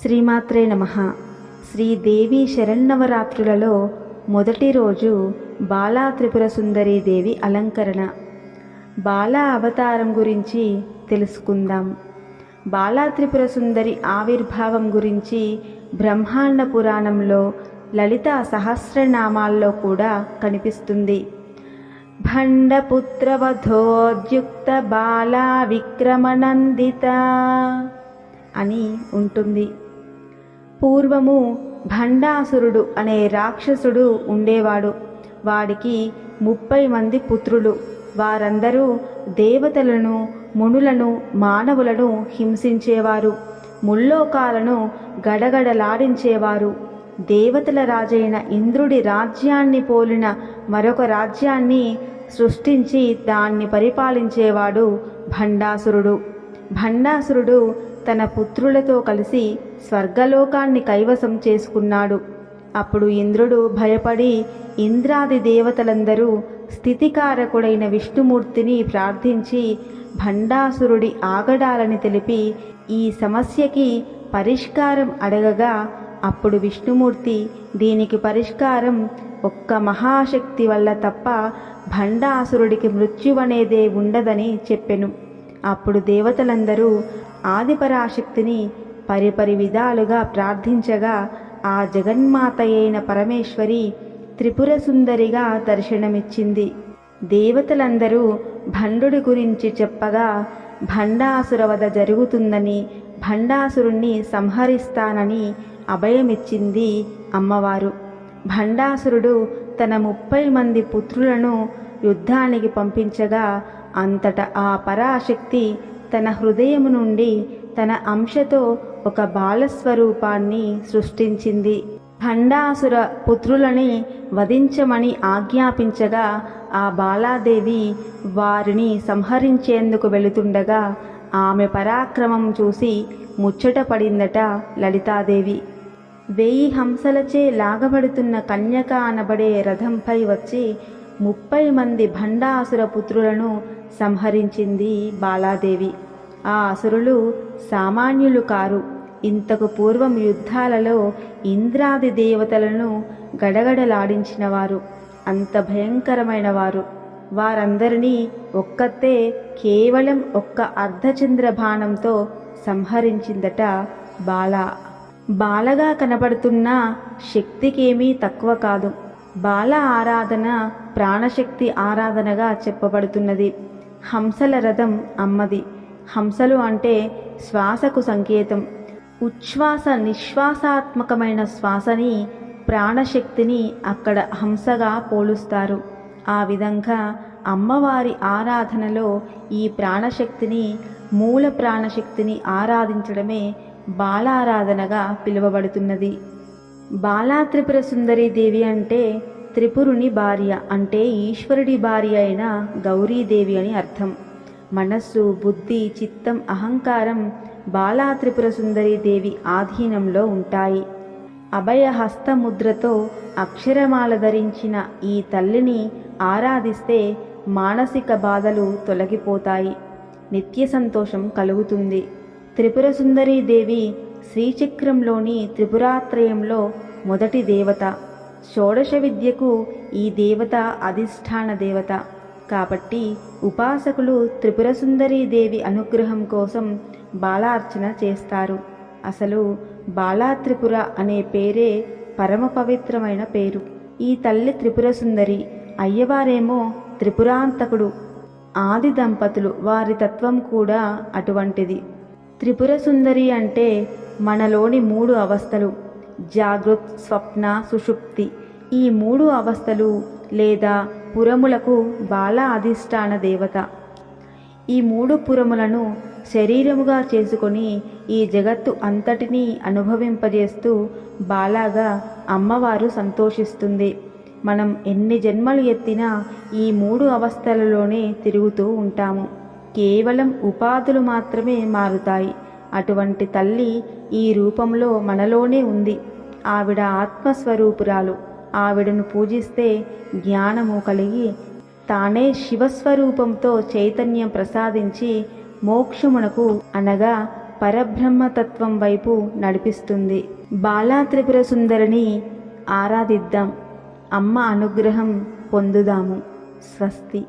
శ్రీమాత్రే నమ. శ్రీదేవి శరన్నవరాత్రులలో మొదటి రోజు బాలా త్రిపుర దేవి అలంకరణ. బాలా అవతారం గురించి తెలుసుకుందాం. బాలా త్రిపుర సుందరి ఆవిర్భావం గురించి బ్రహ్మాండ పురాణంలో లలిత సహస్రనామాల్లో కూడా కనిపిస్తుంది. భండపుత్రవధోద్యుక్త బాలా విక్రమనందిత అని ఉంటుంది. పూర్వము భండాసురుడు అనే రాక్షసుడు ఉండేవాడు. వాడికి ముప్పై మంది పుత్రులు. వారందరూ దేవతలను మునులను మానవులను హింసించేవారు. ముల్లోకాలను గడగడలాడించేవారు. దేవతల రాజైన ఇంద్రుడి రాజ్యాన్ని పోలిన మరొక రాజ్యాన్ని సృష్టించి దాన్ని పరిపాలించేవాడు భండాసురుడు. భండాసురుడు తన పుత్రులతో కలిసి స్వర్గలోకాన్ని కైవసం చేసుకున్నాడు. అప్పుడు ఇంద్రుడు భయపడి ఇంద్రాది దేవతలందరూ స్థితికారకుడైన విష్ణుమూర్తిని ప్రార్థించి భండాసురుడి ఆగడాలని తెలిపి ఈ సమస్యకి పరిష్కారం అడగగా అప్పుడు విష్ణుమూర్తి దీనికి పరిష్కారం ఒక్క మహాశక్తి వల్ల తప్ప భండాసురుడికి మృత్యువనేదే ఉండదని చెప్పెను. అప్పుడు దేవతలందరూ ఆదిపరాశక్తిని పరిపరి విధాలుగా ప్రార్థించగా ఆ జగన్మాత అయిన పరమేశ్వరి త్రిపుర సుందరిగా దర్శనమిచ్చింది. దేవతలందరూ భండుడి గురించి చెప్పగా భండాసురవద జరుగుతుందని భండాసురుణ్ణి సంహరిస్తానని అభయమిచ్చింది అమ్మవారు. భండాసురుడు తన ముప్పై మంది పుత్రులను యుద్ధానికి పంపించగా అంతట ఆ పరాశక్తి తన హృదయము నుండి తన అంశతో ఒక బాలస్వరూపాన్ని సృష్టించింది. భండాసుర పుత్రులని వధించమని ఆజ్ఞాపించగా ఆ బాలాదేవి వారిని సంహరించేందుకు వెళుతుండగా ఆమె పరాక్రమం చూసి ముచ్చటపడిందట లలితాదేవి. వెయ్యి హంసలచే లాగబడుతున్న కన్యక అనబడే రథంపై వచ్చి ముప్పై మంది భండాసుర పుత్రులను సంహరించింది బాలాదేవి. ఆ అసురులు సామాన్యులు కారు. ఇంతకు పూర్వం యుద్ధాలలో ఇంద్రాది దేవతలను గడగడలాడించినవారు. అంత భయంకరమైన వారు వారందరినీ ఒక్కతే కేవలం ఒక్క అర్ధచంద్ర బాణంతో సంహరించిందట బాల. బాలగా కనబడుతున్న శక్తికేమీ తక్కువ కాదు. బాల ఆరాధన ప్రాణశక్తి ఆరాధనగా చెప్పబడుతున్నది. హంసల రథం అమ్మది. హంసలు అంటే శ్వాసకు సంకేతం. ఉచ్ఛ్వాస నిశ్వాసాత్మకమైన శ్వాసని ప్రాణశక్తిని అక్కడ హంసగా పోలుస్తారు. ఆ విధంగా అమ్మవారి ఆరాధనలో ఈ ప్రాణశక్తిని మూల ప్రాణశక్తిని ఆరాధించడమే బాలారాధనగా పిలువబడుతున్నది. బాలా త్రిపుర సుందరి దేవి అంటే త్రిపురుని భార్య అంటే ఈశ్వరుడి భార్య అయిన గౌరీదేవి అని అర్థం. మనస్సు బుద్ధి చిత్తం అహంకారం బాలా త్రిపుర సుందరి దేవి ఆధీనంలో ఉంటాయి. అభయ హస్తముద్రతో అక్షరమాల ధరించిన ఈ తల్లిని ఆరాధిస్తే మానసిక బాధలు తొలగిపోతాయి. నిత్య సంతోషం కలుగుతుంది. త్రిపుర దేవి శ్రీచక్రంలోని త్రిపురాత్రయంలో మొదటి దేవత. షోడశ విద్యకు ఈ దేవత అధిష్టాన దేవత. కాబట్టి ఉపాసకులు త్రిపుర దేవి అనుగ్రహం కోసం బాలార్చన చేస్తారు. అసలు బాలా త్రిపుర అనే పేరే పరమ పవిత్రమైన పేరు. ఈ తల్లి త్రిపుర సుందరి అయ్యవారేమో త్రిపురాంతకుడు ఆది దంపతులు వారి తత్వం కూడా అటువంటిది. త్రిపుర సుందరి అంటే మనలోని మూడు అవస్థలు జాగృత్ స్వప్న సుషుప్తి. ఈ మూడు అవస్థలు లేదా పురములకు బాల అధిష్టాన దేవత. ఈ మూడు పురములను శరీరముగా చేసుకొని ఈ జగత్తు అంతటినీ అనుభవింపజేస్తూ బాలాగా అమ్మవారు సంతోషిస్తుంది. మనం ఎన్ని జన్మలు ఎత్తినా ఈ మూడు అవస్థలలోనే తిరుగుతూ ఉంటాము. కేవలం ఉపాధులు మాత్రమే మారుతాయి. అటువంటి తల్లి ఈ రూపంలో మనలోనే ఉంది. ఆవిడ ఆత్మస్వరూపురాలు. ఆవిడను పూజిస్తే జ్ఞానము కలిగి తానే శివస్వరూపంతో చైతన్యం ప్రసాదించి మోక్షమునకు అనగా పరబ్రహ్మతత్వం వైపు నడిపిస్తుంది. బాలా త్రిపుర సుందరిని ఆరాధిద్దాం. అమ్మ అనుగ్రహం పొందుదాము. స్వస్తి.